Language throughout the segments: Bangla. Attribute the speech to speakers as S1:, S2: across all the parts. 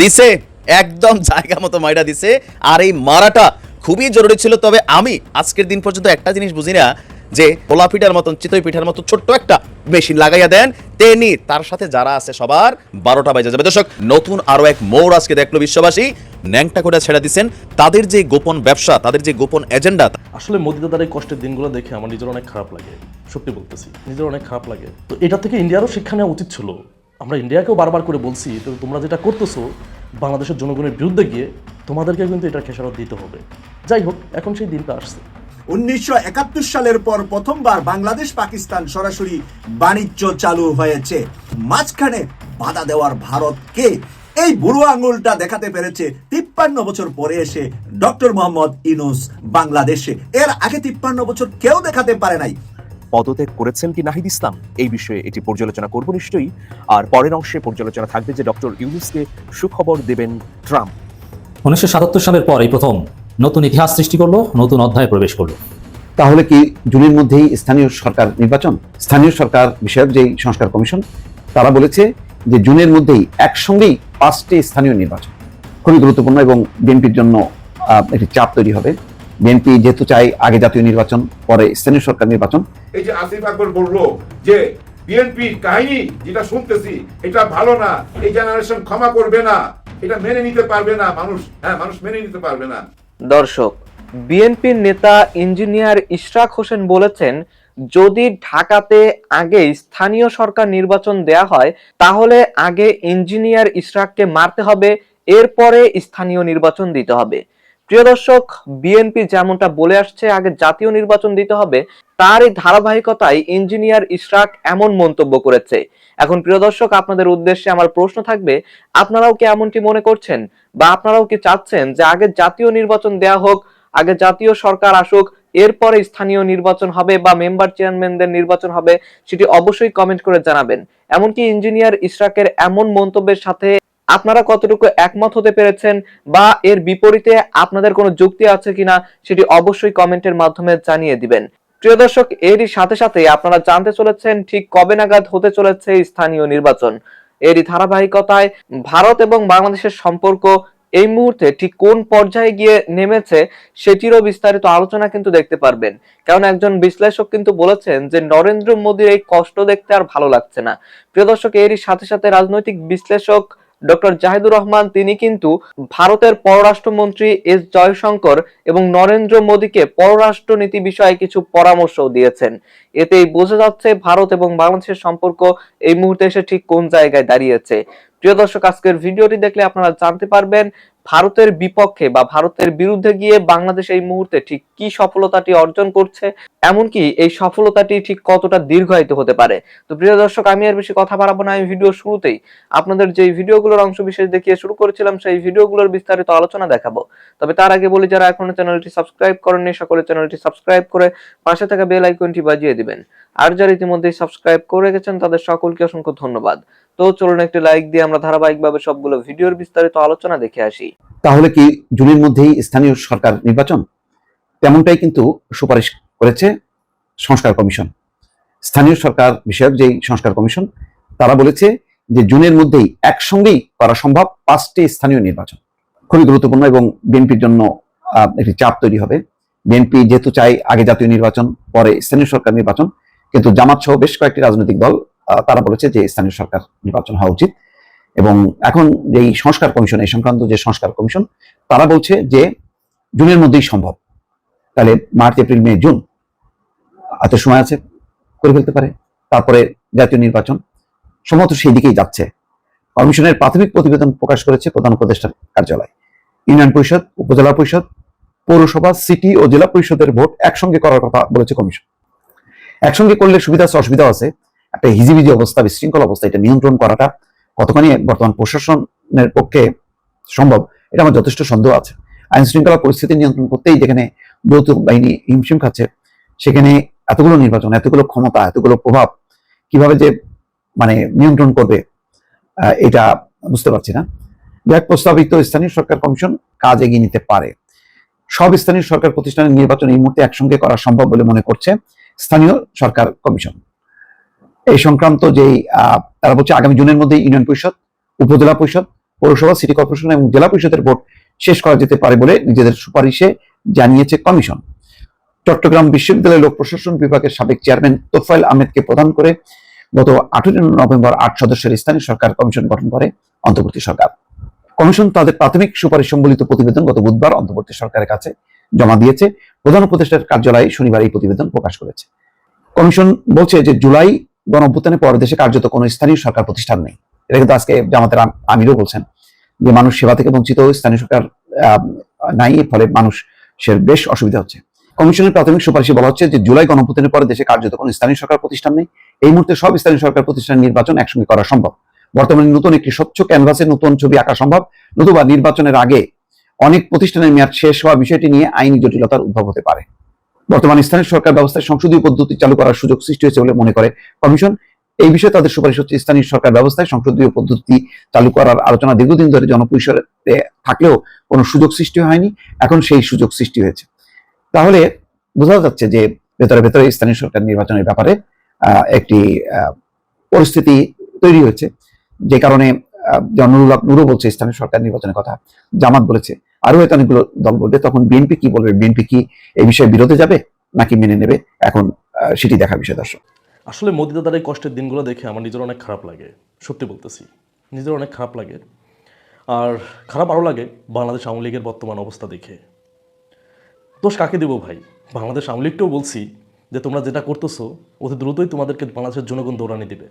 S1: দিছে, একদম জায়গা মতো মাইরা দিছে। আর এই মারাটা খুবই জরুরি ছিল, তবে আমি আজকের দিন পর্যন্ত একটা জিনিস বুঝি না, যে পোলা পিঠার মতন, চিতই পিঠার মতো ছোট্ট একটা মেশিন লাগাইয়া দেন। তেনি, তার সাথে যারা আছে সবার, বারোটা বাজে যাবে। দর্শক, নতুন আরও এক মোড় আজকে দেখল বিশ্ববাসী। ন্যাংটা করে ছেড়ে দিচ্ছেন তাদের যে গোপন ব্যবসা, তাদের যে গোপন এজেন্ডা
S2: আসলে মোদি দাদার এই কষ্টের দিনগুলো দেখে আমার নিজের অনেক খারাপ লাগে। সত্যি বলতেছি, নিজের অনেক খারাপ লাগে। তো এটা থেকে ইন্ডিয়ারও শিক্ষা নেওয়া উচিত ছিল। আমরা ইন্ডিয়াকেও বারবার করে বলছি, তো তোমরা যেটা করতেছো, বাংলাদেশের জনগণের বিরুদ্ধে গিয়ে তোমাদেরকে কিন্তু এটা খেসারত দিতে হবে। যাই হোক, এখন সেই দিনটা আসছে।
S3: উনিশশো একাত্তর সালের পর প্রথমবার বাংলাদেশ পাকিস্তান সরাসরি বাণিজ্য চালু হয়েছে। মাঝখানে বাধা দেওয়ার ভারতকে এই বুড়ো আঙুলটা দেখাতে পেরেছে। তিপ্পান্ন বছর পরে এসে ডক্টর মোহাম্মদ ইনুস বাংলাদেশে। এর আগে তিপ্পান্ন বছর কেউ দেখাতে পারে নাই।
S4: পদত্যাগ করেছেন কি নাহিদ ইসলাম? এই বিষয়ে এটি পর্যালোচনা করব নিশ্চয়ই। আর পরের অংশে পর্যালোচনা থাকবে যে ডক্টর ইউনুসকে সুখবর দেবেন ট্রাম্প।
S5: উনিশশো সাতাত্তর সালের পর এই প্রথম নতুন ইতিহাস সৃষ্টি করল নতুন অধ্যায়ে প্রবেশ করল।
S6: তাহলে কি জুনের মধ্যেই স্থানীয় সরকার নির্বাচন? স্থানীয় সরকার বিষয়ক যেই সংস্কার কমিশন তারা বলেছে যে জুনের মধ্যেই একসঙ্গেই পাঁচটি স্থানীয় নির্বাচন। খুবই গুরুত্বপূর্ণ এবং বিএনপির জন্য আহ, একটি চাপ তৈরি হবে। বিএনপি যেহেতু চাই আগে জাতীয় নির্বাচন পরে স্থানীয় সরকার নির্বাচন।
S7: এই যে আসিফ আকবর বলল যে বিএনপি কাহিনী যেটা শুনতেছি এটা ভালো না এই জেনারেশন ক্ষমা করবে না এটা মেনে নিতে পারবে না মানুষ। হ্যাঁ মানুষ মেনে নিতে পারবে না।
S8: দর্শক বিএনপির নেতা ইঞ্জিনিয়ার ইশরাক হোসেন বলেছেন যদি ঢাকাতে আগে স্থানীয় সরকার নির্বাচন দেয়া হয় তাহলে আগে ইঞ্জিনিয়ার ইশরাককে মারতে হবে এরপরে স্থানীয় নির্বাচন দিতে হবে। প্রিয় দর্শক, বিএনপি যেমনটা বলে আসছে, আগে জাতীয় নির্বাচন দিতে হবে, তারই ধারাবাহিকতায় ইঞ্জিনিয়ার ইশরাক এমন মন্তব্য করেছে। এখন প্রিয় দর্শক, আপনাদের উদ্দেশ্যে আমার প্রশ্ন থাকবে, আপনারাও কি এমনটি মনে করছেন? বা আপনারাও কি চাচ্ছেন যে আগে জাতীয় নির্বাচন দেয়া হোক, আগে জাতীয় সরকার আসুক, এরপরে স্থানীয় নির্বাচন হবে বা মেম্বার চেয়ারম্যানদের নির্বাচন হবে, সেটি অবশ্যই কমেন্ট করে জানাবেন। এমনকি ইঞ্জিনিয়ার ইশরাকের এমন মন্তব্যের সাথে আপনারা কতটুকু একমত হতে পেরেছেন বা এর বিপরীতে আপনাদের কোনো যুক্তি আছে কিনা সেটি অবশ্যই কমেন্টের মাধ্যমে জানিয়ে দিবেন। প্রিয় দর্শক, এরই সাথে সাথে আপনারা জানতে চলেছেন ঠিক কবে নাগাদ হতে চলেছে স্থানীয় নির্বাচন। এরই ধারাবাহিকতায় ভারত এবং বাংলাদেশের সম্পর্ক এই মুহূর্তে ঠিক কোন পর্যায়ে গিয়ে নেমেছে সেটিরও বিস্তারিত আলোচনা কিন্তু দেখতে পারবেন। কারণ একজন বিশ্লেষক কিন্তু বলেছেন যে নরেন্দ্র মোদীর এই কষ্ট দেখতে আর ভালো লাগছে না। প্রিয় দর্শক, এরই সাথে সাথে রাজনৈতিক বিশ্লেষক ডক্টর জাহিদুর রহমান, তিনি কিন্তু ভারতের পররাষ্ট্রমন্ত্রী এস জয়শঙ্কর এবং নরেন্দ্র মোদীকে পররাষ্ট্র নীতি বিষয়ে কিছু পরামর্শ দিয়েছেন। এতেই বোঝা যাচ্ছে ভারত এবং বাংলাদেশের সম্পর্ক এই মুহূর্তে এসে ঠিক কোন জায়গায় দাঁড়িয়েছে। প্রিয় দর্শক, আজকের ভিডিওটি দেখলে আপনারা জানতে পারবেন ভারতের বিপক্ষে বা ভারতের বিরুদ্ধে গিয়ে বাংলাদেশ এই মুহূর্তে ঠিক কি সফলতাটি অর্জন করছে, এমনকি এই সফলতাটি ঠিক কতটা দীর্ঘায়িত হতে পারে। তো প্রিয় দর্শক, আমি আর বেশি কথা বাড়াবো না, আমি ভিডিও শুরুতেই আপনাদের যে ভিডিওগুলোর অংশ বিশেষ দেখিয়ে শুরু করেছিলাম, সেই ভিডিওগুলোর বিস্তারিত আলোচনা দেখাবো। তবে তার আগে বলি, যারা এখনও চ্যানেলটি সাবস্ক্রাইব করেননি, সকলে চ্যানেলটি সাবস্ক্রাইব করে পাশে থাকা বেল আইকনটি বাজিয়ে দিবেন। আর যারা ইতিমধ্যে সাবস্ক্রাইব করে গেছেন তাদের সকলকে অসংখ্য ধন্যবাদ। তো চলুন একটি লাইক দিয়ে আমরা ধারাবাহিকভাবে সবগুলো ভিডিওর বিস্তারিত আলোচনা দেখে আসি।
S6: তাহলে কি জুনের মধ্যেই স্থানীয় সরকার নির্বাচন? তেমনটাই কিন্তু সুপারিশ করেছে সংস্কার কমিশন। স্থানীয় সরকার বিষয়ক যেই সংস্কার কমিশন, তারা বলেছে যে জুনের মধ্যেই একসঙ্গেই করা সম্ভব পাঁচটি স্থানীয় নির্বাচন। খুবই গুরুত্বপূর্ণ এবং বিএনপির জন্য একটি চাপ তৈরি হবে। বিএনপি যেহেতু চাই আগে জাতীয় নির্বাচন, পরে স্থানীয় সরকার নির্বাচন কিন্তু জামাত সহ বেশ কয়েকটি রাজনৈতিক দল তারা বলেছে যে স্থানীয় সরকার নির্বাচন হওয়া উচিত। এবং এখন যেই সংস্কার কমিশন, এই সংক্রান্ত যে সংস্কার কমিশন, তারা বলছে যে জুনের মধ্যেই সম্ভব। তাহলে মার্চ, এপ্রিল, মে, জুন এত সময় আছে, করে ফেলতে পারে। তারপরে জাতীয় নির্বাচন, সম্ভবত সেই দিকেই যাচ্ছে। কমিশনের প্রাথমিক প্রতিবেদন প্রকাশ করেছে প্রধান উপদেষ্টার কার্যালয়। ইউনিয়ন পরিষদ, উপজেলা পরিষদ, পৌরসভা, সিটি ও জেলা পরিষদের ভোট একসঙ্গে করার কথা বলেছে কমিশন। একসঙ্গে করলে সুবিধা আছে অসুবিধা আছে। একটা হিজিবিজি অবস্থা, বিশৃঙ্খল অবস্থা, এটা নিয়ন্ত্রণ করাটা কতখানি বর্তমান প্রশাসনের পক্ষে সম্ভব, এটা আমার যথেষ্ট সন্দেহ আছে। আইন শৃঙ্খলা পরিস্থিতি নিয়ন্ত্রণ করতেই যেখানে যৌথ বাহিনী হিমশিম খাচ্ছে, সেখানে এতগুলো নির্বাচন, এতগুলো ক্ষমতা, এতগুলো প্রভাব কীভাবে যে মানে নিয়ন্ত্রণ করবে এটা বুঝতে পারছি না। যাক, প্রস্তাবিত স্থানীয় সরকার কমিশন কাজ এগিয়ে নিতে পারে। সব স্থানীয় সরকার প্রতিষ্ঠানের নির্বাচন এই মুহূর্তে একসঙ্গে করা সম্ভব বলে মনে করছে। স্থানীয় সরকার কমিশন। এই সংক্রান্ত যেই তারা বলছে আগামী জুনের মধ্যে ইউনিয়ন পরিষদ, উপজেলা পরিষদ, পৌরসভা, সিটি কর্পোরেশন এবং জেলা পরিষদের ভোট শেষ করা যেতে পারে বলে নিজেদের সুপারিশে জানিয়েছে কমিশন। চট্টগ্রাম বিশ্ববিদ্যালয় লোক প্রশাসন বিভাগের সাবেক চেয়ারম্যান তোফাইল আহমেদকে প্রদান করে গত আঠেরো নভেম্বর আট সদস্যের স্থানীয় সরকার কমিশন গঠন করে অন্তর্বর্তী সরকার। কমিশন তাদের প্রাথমিক সুপারিশ সম্বলিত প্রতিবেদন গত বুধবার অন্তর্বর্তী সরকারের কাছে জমা দিয়েছে। প্রধান উপদেষ্টার কার্যালয়ে শনিবার এই প্রতিবেদন প্রকাশ করেছে। কমিশন বলছে যে জুলাই গণ অভ্যুত্থানের পর দেশে কার্যত কোনো স্থানীয় সরকার প্রতিষ্ঠান নেই। এটা কিন্তু আজকে জামাতের আমিরও বলছেন যে মানুষ সেবা থেকে বঞ্চিত স্থানীয় সরকার নাই, এর ফলে মানুষের বেশ অসুবিধা হচ্ছে। কমিশনের প্রাথমিক সুপারিশে বলা হচ্ছে যে জুলাই গণঅভ্যুত্থানের পরে দেশে কার্যত কোনো স্থানীয় সরকার প্রতিষ্ঠান নেই। এই মুহূর্তে সব স্থানীয় সরকার প্রতিষ্ঠান নির্বাচন একসঙ্গে করা সম্ভব। বর্তমানে নতুন একটি স্বচ্ছ ক্যানভাসে নতুন ছবি আঁকা সম্ভব। নতুবা নির্বাচনের আগে অনেক প্রতিষ্ঠানের মেয়াদ শেষ হওয়া বিষয়টি নিয়ে আইনি জটিলতার উদ্ভব হতে পারে। বর্তমান স্থানীয় সরকার ব্যবস্থায় সংসদীয় পদ্ধতি চালু করার সুযোগ সৃষ্টি হয়েছে বলে মনে করে কমিশন। এই বিষয়ে তাদের সুপারিশ হচ্ছে স্থানীয় সরকার ব্যবস্থায় সংসদীয় পদ্ধতি চালু করার আলোচনা দীর্ঘদিন ধরে জনপরিসরে থাকলেও কোনো সুযোগ সৃষ্টি হয়নি। এখন সেই সুযোগ সৃষ্টি হয়েছে। তাহলে বোঝা যাচ্ছে যে ভেতরে ভেতরে স্থানীয় সরকার নির্বাচনের ব্যাপারে একটি পরিস্থিতি তৈরি হয়েছে। যে কারণে যে নুরুল নুরু বলছে স্থানীয় সরকার নির্বাচনের কথা, জামাত বলেছে। আরও হয়তো অনেকগুলো দল বলবে, তখন বিএনপি কি বলবে? বিএনপি কি এই বিষয়ে বিরোধে যাবে নাকি মেনে নেবে? এখন সেটি দেখার বিষয়, দর্শক।
S2: আসলে মোদি দাদার এই কষ্টের দিনগুলো দেখে আমার নিজের অনেক খারাপ লাগে, সত্যি বলতেছি। নিজের অনেক খারাপ লাগে। আর খারাপ আরও লাগে বাংলাদেশ আওয়ামী লীগের বর্তমান অবস্থা দেখে। দোষ কাকে দেবো ভাই? বাংলাদেশ আওয়ামী লীগকেও বলছি যে তোমরা যেটা করতেছো, অতি দ্রুতই তোমাদেরকে বাংলাদেশের জনগণ দৌড়ানি দিবে।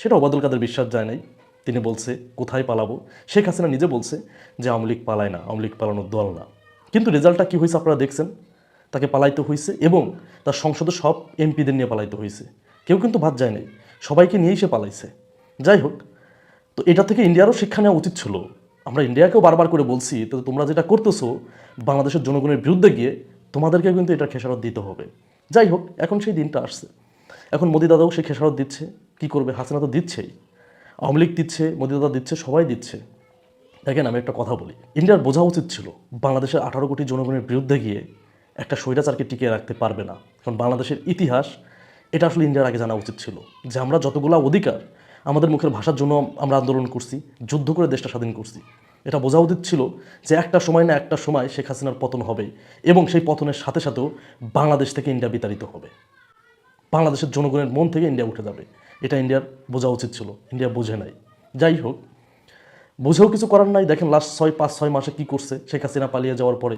S2: সেটা ওবায়দুল কাদের বিশ্বাস যায় নাই। তিনি বলছে, কোথায় পালাবো? শেখ হাসিনা নিজে বলছে যে, আওয়ামী লীগ পালায় না, আওয়ামী লীগ পালানোর দল না। কিন্তু রেজাল্টটা কী হয়েছে আপনারা দেখছেন? তাকে পালাইতে হয়েছে এবং তার সংসদে সব এমপিদের নিয়ে পালাইতে হয়েছে। কেউ কিন্তু ভাত যায় নাই। সবাইকে নিয়েই সে পালাইছে। যাই হোক, তো এটা থেকে ইন্ডিয়ারও শিক্ষা নেওয়া উচিত ছিল। আমরা ইন্ডিয়াকেও বারবার করে বলছি, তো তোমরা যেটা করতেছো, বাংলাদেশের জনগণের বিরুদ্ধে গিয়ে তোমাদেরকে কিন্তু এটা খেসারত দিতে হবে। যাই হোক, এখন সেই দিনটা আসছে। এখন মোদি দাদাও সে খেসারত দিচ্ছে। কি করবে? হাসিনা তো দিচ্ছেই। আওয়ামী লীগ দিচ্ছে মোদি দাদা দিচ্ছে, সবাই দিচ্ছে। দেখেন আমি একটা কথা বলি। ইন্ডিয়ার বোঝা উচিত ছিল, বাংলাদেশের আঠারো কোটি জনগণের বিরুদ্ধে গিয়ে একটা স্বৈরাচারকে টিকিয়ে রাখতে পারবে না। কারণ বাংলাদেশের ইতিহাস, এটা আসলে ইন্ডিয়ার আগে জানা উচিত ছিল যে আমরা যতগুলো অধিকার আমাদের মুখের ভাষার জন্য আমরা আন্দোলন করছি, যুদ্ধ করে দেশটা স্বাধীন করছি। এটা বোঝা উচিত ছিল যে একটা সময় না একটা সময় শেখ হাসিনার পতন হবে এবং সেই পতনের সাথে সাথেও বাংলাদেশ থেকে ইন্ডিয়া বিতাড়িত হবে। বাংলাদেশের জনগণের মন থেকে ইন্ডিয়া উঠে যাবে। এটা ইন্ডিয়ার বোঝা উচিত ছিল। ইন্ডিয়া বোঝে নাই। যাই হোক, বুঝেও কিছু করার নাই। দেখেন লাস্ট ছয়, পাঁচ, ছয় মাসে কি করছে? শেখ হাসিনা পালিয়ে যাওয়ার পরে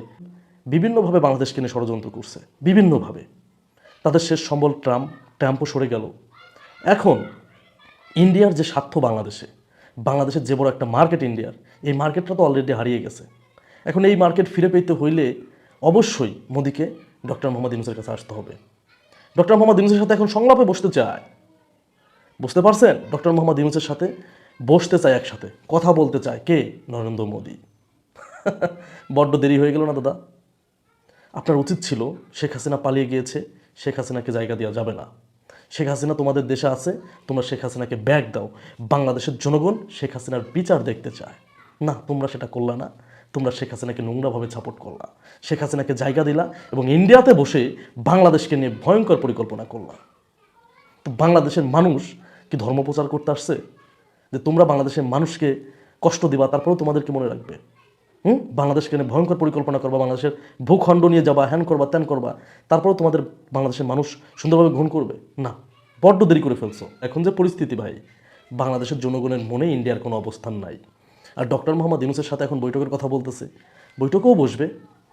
S2: বিভিন্নভাবে বাংলাদেশকে নিয়ে ষড়যন্ত্র করছে। বিভিন্নভাবে। তাদের শেষ সম্বল ট্রাম্প, ট্রাম্পও সরে গেল। এখন ইন্ডিয়ার যে স্বার্থ বাংলাদেশে, বাংলাদেশের যে বড় একটা মার্কেট ইন্ডিয়ার, এই মার্কেটটা তো অলরেডি হারিয়ে গেছে। এখন এই মার্কেট ফিরে পেতে হইলে অবশ্যই মোদিকে ডক্টর মোহাম্মদ ইউনুসের কাছে আসতে হবে। ডক্টর মোহাম্মদ ইউনুসের সাথে এখন সংলাপে বসতে চায়। বুঝতে পারছেন? ডক্টর মোহাম্মদ ইউনুসের সাথে বসতে চায় একসাথে, কথা বলতে চায়। কে? নরেন্দ্র মোদী। বড্ড দেরি হয়ে গেল না, দাদা? আপনার উচিত ছিল, শেখ হাসিনা পালিয়ে গিয়েছে, শেখ হাসিনাকে জায়গা দেওয়া যাবে না। শেখ হাসিনা তোমাদের দেশে আছে, তোমরা শেখ হাসিনাকে ব্যাগ দাও। বাংলাদেশের জনগণ শেখ হাসিনার বিচার দেখতে চায়। না, তোমরা সেটা করলা না। তোমরা শেখ হাসিনাকে নোংরাভাবে সাপোর্ট করলা। শেখ হাসিনাকে জায়গা দিলা এবং ইন্ডিয়াতে বসে বাংলাদেশকে নিয়ে ভয়ঙ্কর পরিকল্পনা করলা। তো বাংলাদেশের মানুষ কি ধর্ম প্রচার করতে আসছে? যে তোমরা বাংলাদেশের মানুষকে কষ্ট দিবা, তারপরেও তোমাদেরকে মনে রাখবে। হুম? বাংলাদেশকে নিয়ে ভয়ঙ্কর পরিকল্পনা করবা, বাংলাদেশের ভূখণ্ড নিয়ে যাবা, হ্যান করবা, ত্যান করবা, তারপরেও তোমাদের বাংলাদেশের মানুষ সুন্দরভাবে গ্রহণ করবে? না। বড্ড দেরি করে ফেলছো। এখন যে পরিস্থিতি ভাই, বাংলাদেশের জনগণের মনে ইন্ডিয়ার কোনো অবস্থান নাই। আর ডক্টর মোহাম্মদ ইউনুসের সাথে এখন বৈঠকের কথা বলতেছে। বৈঠকেও বসবে।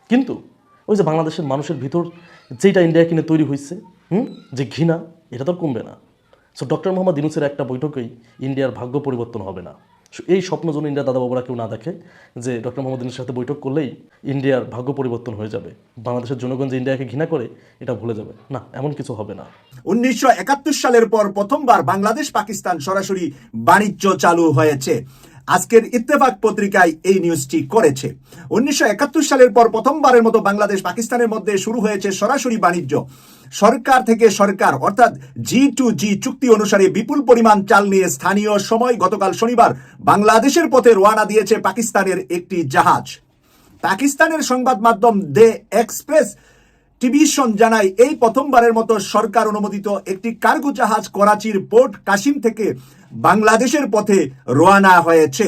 S2: কিন্তু ওই যে বাংলাদেশের মানুষের ভিতর যেটা ইন্ডিয়া কিনে তৈরি হয়েছে হুম? যে ঘৃণা, এটা তো কমবে না। সো ডক্টর মোহাম্মদ ইউনুসের একটা বৈঠকেই ইন্ডিয়ার ভাগ্য পরিবর্তন হবে না। এই স্বপ্ন যেন ইন্ডিয়ার দাদা বাবুরা কেউ না দেখে যে ডক্টর মোহাম্মদ ইউনুসের সাথে বৈঠক করলেই ইন্ডিয়ার ভাগ্য পরিবর্তন হয়ে যাবে। বাংলাদেশের জনগণ যে ইন্ডিয়াকে ঘৃণা করে, এটা ভুলে যাবে। না, এমন কিছু হবে না।
S3: উনিশশো একাত্তর সালের পর প্রথমবার বাংলাদেশ পাকিস্তান সরাসরি বাণিজ্য চালু হয়েছে। আজকের ইত্তেফাক পত্রিকায় এই নিউজটি করেছে। উনিশশো একাত্তর সালের পর প্রথমবারের মতো বাংলাদেশ পাকিস্তানের মধ্যে শুরু হয়েছে সরাসরি বাণিজ্য। সরকার থেকে সরকার, অর্থাৎ জি টু জি চুক্তি অনুসারে বিপুল পরিমাণ চাল নিয়ে স্থানীয় সময় গতকাল শনিবার বাংলাদেশের পথে রওনা দিয়েছে পাকিস্তানের একটি জাহাজ। পাকিস্তানের সংবাদ মাধ্যম দে এক্সপ্রেস টিভিশন জানায় এই প্রথমবারের মতো সরকার অনুমোদিত একটি কার্গো জাহাজ করাচির পোর্ট কাশিম থেকে বাংলাদেশের পথে রওনা হয়েছে।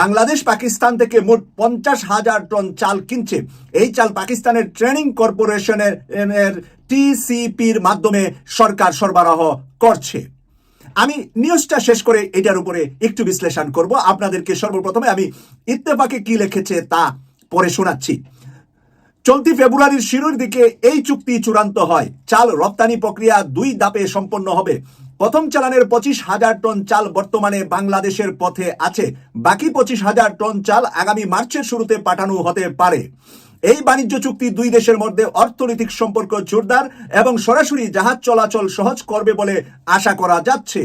S3: বাংলাদেশ পাকিস্তান থেকে মোট পঞ্চাশ হাজার টন চাল কিনছে। এই চাল পাকিস্তানের ট্রেনিং কর্পোরেশনের টিসিপির মাধ্যমে সরকার সরবরাহ করছে। আমি নিউজটা শেষ করে এটার উপরে একটু বিশ্লেষণ করব। আপনাদেরকে সর্বপ্রথমে আমি ইত্তেফাকে কি লিখেছে তা পরে শোনাচ্ছি। চলতি ফেব্রুয়ারির শুরুর দিকে এই চুক্তি চূড়ান্ত হয়। চাল রপ্তানি প্রক্রিয়া দুই ধাপে সম্পন্ন হবে। প্রথম চালানের পঁচিশ হাজার টন চাল বর্তমানে বাংলাদেশের পথে আছে। বাকি পঁচিশ হাজার টন চাল আগামী মার্চের শুরুতে পাঠানো হতে পারে। এই বাণিজ্য চুক্তি দুই দেশের মধ্যে অর্থনৈতিক সম্পর্ক জোরদার এবং সরাসরি জাহাজ চলাচল সহজ করবে বলে আশা করা যাচ্ছে।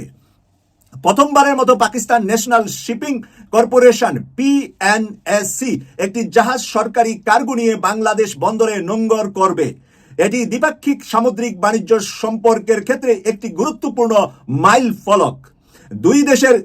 S3: প্রথমবারের মতো Pakistan national shipping corporation PNSC একটি জাহাজ সরকারি কার্গো নিয়ে বাংলাদেশ বন্দরে নোঙ্গর করবে। এটি দ্বিপাক্ষিক সামুদ্রিক বাণিজ্য সম্পর্কের ক্ষেত্রে একটি গুরুত্বপূর্ণ মাইল ফলক। দুই দেশের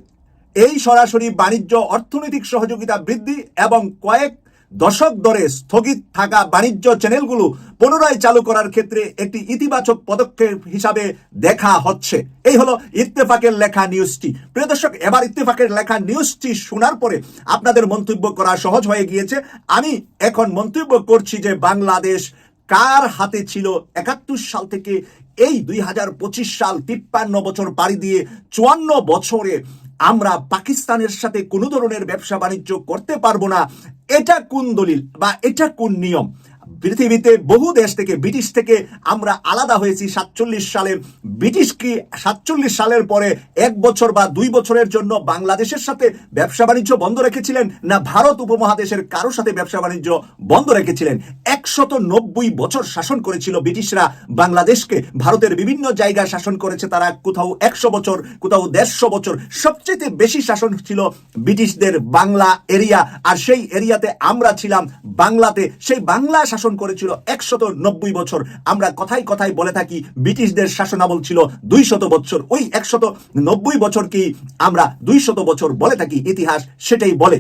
S3: এই সরাসরি বাণিজ্য অর্থনৈতিক সহযোগিতা বৃদ্ধি এবং কয়েক দশক ধরে স্থগিত থাকা বাণিজ্য চ্যানেলগুলো পুনরায় চালু করার ক্ষেত্রে একটি ইতিবাচক পদক্ষেপ হিসাবে দেখা হচ্ছে। এই হলো ইত্তেফাকের লেখা নিউজটি। প্রিয় দর্শক, এবার ইত্তেফাকের লেখা নিউজটি শোনার পরে আপনাদের মন্তব্য করা সহজ হয়ে গিয়েছে। আমি এখন মন্তব্য করছি যে বাংলাদেশ কার হাতে ছিল একাত্তর সাল থেকে এই দুই হাজার পঁচিশ সাল তিপ্পান্ন বছর পাড়ি দিয়ে চুয়ান্ন বছরে আমরা পাকিস্তানের সাথে কোনো ধরনের ব্যবসা বাণিজ্য করতে পারব না। এটা কোন দলিল বা এটা কোন নিয়ম? পৃথিবীতে বহু দেশ থেকে, ব্রিটিশ থেকে আমরা আলাদা হয়েছি সাতচল্লিশ সালে ব্রিটিশ কি সাতচল্লিশ সালের পরে এক বছর বা দুই বছরের জন্য বাংলাদেশের সাথে ব্যবসা বাণিজ্য বন্ধ রেখেছিলেন না ভারত উপমহাদেশের কারোর সাথে ব্যবসা বাণিজ্য বন্ধ রেখেছিলেন? একশত নব্বই বছর শাসন করেছিল ব্রিটিশরা। বাংলাদেশকে ভারতের বিভিন্ন জায়গায় শাসন করেছে তারা। কোথাও একশো বছর, কোথাও দেড়শো বছর। সবচেয়ে বেশি শাসন ছিল ব্রিটিশদের বাংলা এরিয়া। আর সেই এরিয়াতে আমরা ছিলাম বাংলাতে। সেই বাংলা শাসন করেছিল একশত নব্বই বছর। আমরা কথাই কথাই বলে থাকি, ব্রিটিশদের শাসনামল ছিল দুই শত বছর ওই একশত নব্বই বছরকেই আমরা দুই শত বছর বলে থাকি, ইতিহাস সেটাই বলে।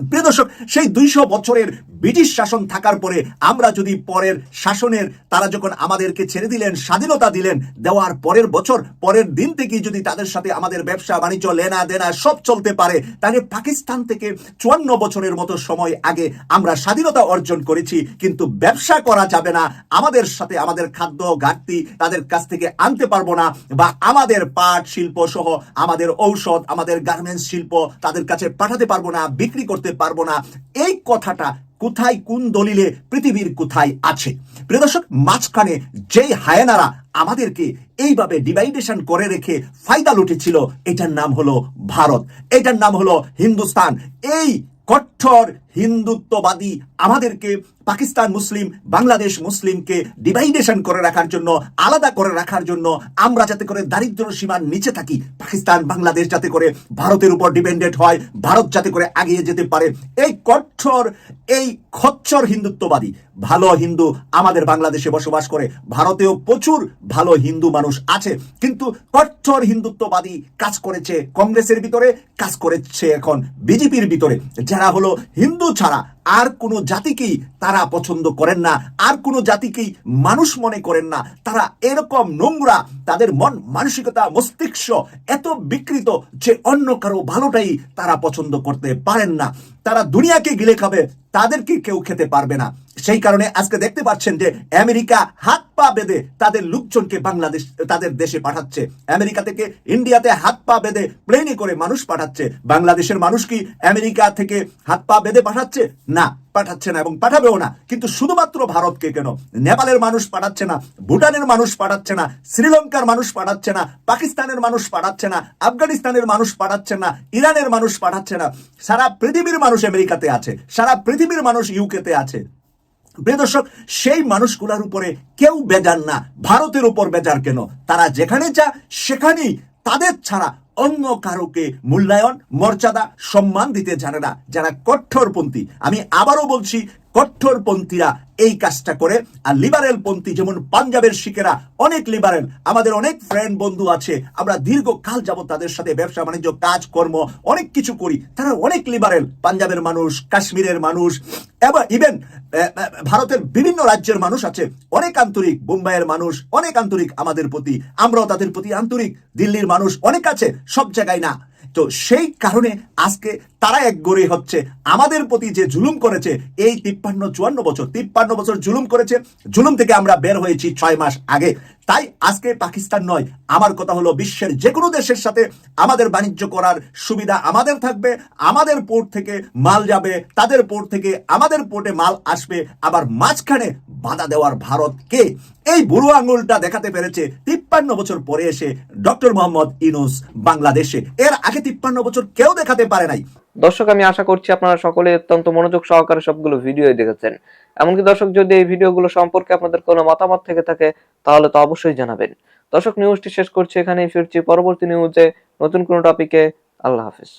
S3: প্রিয় দর্শক, সেই দুইশো বছরের ব্রিটিশ শাসন থাকার পরে আমরা যদি পরের শাসনের, তারা যখন আমাদেরকে ছেড়ে দিলেন, স্বাধীনতা দিলেন, দেওয়ার পরের বছর, পরের দিন থেকেই যদি তাদের সাথে আমাদের ব্যবসা, বাণিজ্য, লেনা দেনা সব চলতে পারে, তাহলে পাকিস্তান থেকে চুয়ান্ন বছরের মতো সময় আগে আমরা স্বাধীনতা অর্জন করেছি, কিন্তু ব্যবসা করা যাবে না। আমাদের সাথে আমাদের খাদ্য, ঘাটতি তাদের কাছ থেকে আনতে পারব না বা আমাদের পাট শিল্প সহ আমাদের ঔষধ, আমাদের গার্মেন্টস শিল্প তাদের কাছে পাঠাতে পারব না, বিক্রি করতে পারব না। এই কথাটা কোথায় কোন দলিলে পৃথিবীর কোথায় আছে? প্রিয় দর্শক, মাঝখানে যেই হায়নারা আমাদেরকে এইভাবে ডিভাইডেশন করে রেখে ফায়দা লুটেছিল, এটার নাম হলো ভারত। এটার নাম হলো হিন্দুস্তান। এই কঠোর হিন্দুত্ববাদী আমাদেরকে পাকিস্তান মুসলিম, বাংলাদেশ মুসলিমকে ডিভাইডেশন করে রাখার জন্য, আলাদা করে রাখার জন্য আমরা যাতে করে দারিদ্র সীমার নিচে থাকি। পাকিস্তান, বাংলাদেশ যাতে করে ভারতের উপর ডিপেন্ডেন্ট হয়, ভারত যাতে করে এগিয়ে যেতে পারে। এই কঠোর, এই খচ্চর হিন্দুত্ববাদী, ভালো হিন্দু আমাদের বাংলাদেশে বসবাস করে। ভারতেও প্রচুর ভালো হিন্দু মানুষ আছে, কিন্তু কঠোর হিন্দুত্ববাদী কাজ করেছে কংগ্রেসের ভিতরে, কাজ করেছে এখন বিজেপির ভিতরে। যারা হলো হিন্দু ছাড়া আর কোনো জাতিকেই তারা পছন্দ করেন না, আর কোনো জাতিকেই মানুষ মনে করেন না। তারা এরকম নোংরা, তাদের মন মানসিকতা, মস্তিষ্ক এত বিকৃত যে অন্য কারও ভালোটাই তারা পছন্দ করতে পারেন না। তারা দুনিয়াকে গিলে খাবে, তাদেরকে কেউ খেতে পারবে না। সেই কারণে আজকে দেখতে পাচ্ছেন যে আমেরিকা হাত পা বেঁধে তাদের লোকজনকে বাংলাদেশ, তাদের দেশে পাঠাচ্ছে। আমেরিকা থেকে ইন্ডিয়াতে হাত পা বেঁধে প্লেনে করে মানুষ পাঠাচ্ছে। বাংলাদেশের মানুষ কি আমেরিকা থেকে হাত পা বেঁধে পাঠাচ্ছে? না, পাঠাচ্ছে না এবং পাঠাবেও না। কিন্তু শুধুমাত্র ভারতকে কেন? নেপালের মানুষ পাঠাচ্ছে না, ভুটানের মানুষ পাঠাচ্ছে না, শ্রীলঙ্কার মানুষ পাঠাচ্ছে না, পাকিস্তানের মানুষ পাঠাচ্ছে না, আফগানিস্তানের মানুষ পাঠাচ্ছে না, ইরানের মানুষ পাঠাচ্ছে না। সারা পৃথিবীর মানুষ আমেরিকাতে আছে, সারা পৃথিবীর মানুষ ইউকেতে আছে। প্রিয় দর্শক, সেই মানুষগুলোর উপরে কেউ বেজার না, ভারতের উপর বেজার কেন? তারা যেখানে যা, সেখানেই তাদের ছাড়া অন্য কারোকে মূল্যায়ন মর্যাদা সম্মান দিতে জানে না যারা কঠোরপন্থী। আমি আবারও বলছি কঠোরপন্থীরা এই কাজটা করে। আর লিবারেল পন্থী যেমন পাঞ্জাবের শিখেরা, অনেক লিবারেল আমাদের অনেক ফ্রেন্ড বন্ধু আছে, আমরা দীর্ঘকাল যাবত তাদের সাথে ব্যবসা, বাণিজ্য কাজ কর্ম অনেক কিছু করি। তারা অনেক লিবারেল পাঞ্জাবের মানুষ, কাশ্মীরের মানুষ, এবং ইভেন ভারতের বিভিন্ন রাজ্যের মানুষ আছে। অনেক আন্তরিক, বোম্বাইয়ের মানুষ, অনেক আন্তরিক আমাদের প্রতি, আমরাও তাদের প্রতি আন্তরিক। দিল্লির মানুষ অনেক আছে, সব জায়গায় না। তো সেই কারণে আজকে তারা এক গড়ে হচ্ছে। আমাদের প্রতি যে জুলুম করেছে, এই তিপ্পান্ন, চুয়ান্ন বছর, তিপ্পান্ন বছর জুলুম করেছে, জুলুম থেকে আমরা বের হয়েছি ছয় মাস আগে। তাই আজকে পাকিস্তান নয়, আমার কথা হলো বিশ্বের যে কোনো দেশের সাথে আমাদের বাণিজ্য করার সুবিধা আমাদের থাকবে, আমাদের পোর্ট থেকে মাল যাবে, তাদের পোর্ট থেকে আমাদের পোর্টে মাল আসবে, আবার মাঝখানে বাধা দেওয়ার ভারতকে এই বুড়ো আঙুলটা দেখাতে পেরেছে তিপ্পান্ন বছর পরে এসে ডক্টর মোহাম্মদ ইনুস বাংলাদেশে। এর আগে তিপ্পান্ন বছর কেউ দেখাতে পারে নাই।
S8: দর্শক, আমি আশা করছি আপনারা সকলে অত্যন্ত মনোযোগ সহকারে সবগুলো ভিডিও দেখেছেন। এমনকি দর্শক, যদি এই ভিডিওগুলো সম্পর্কে আপনাদের কোনো মতামত থেকে থাকে, তাহলে তো অবশ্যই জানাবেন। দর্শক নিউজটি শেষ করছি এখানেই, ফিরছি পরবর্তী নিউজে নতুন কোনো টপিকে আল্লাহ হাফিজ।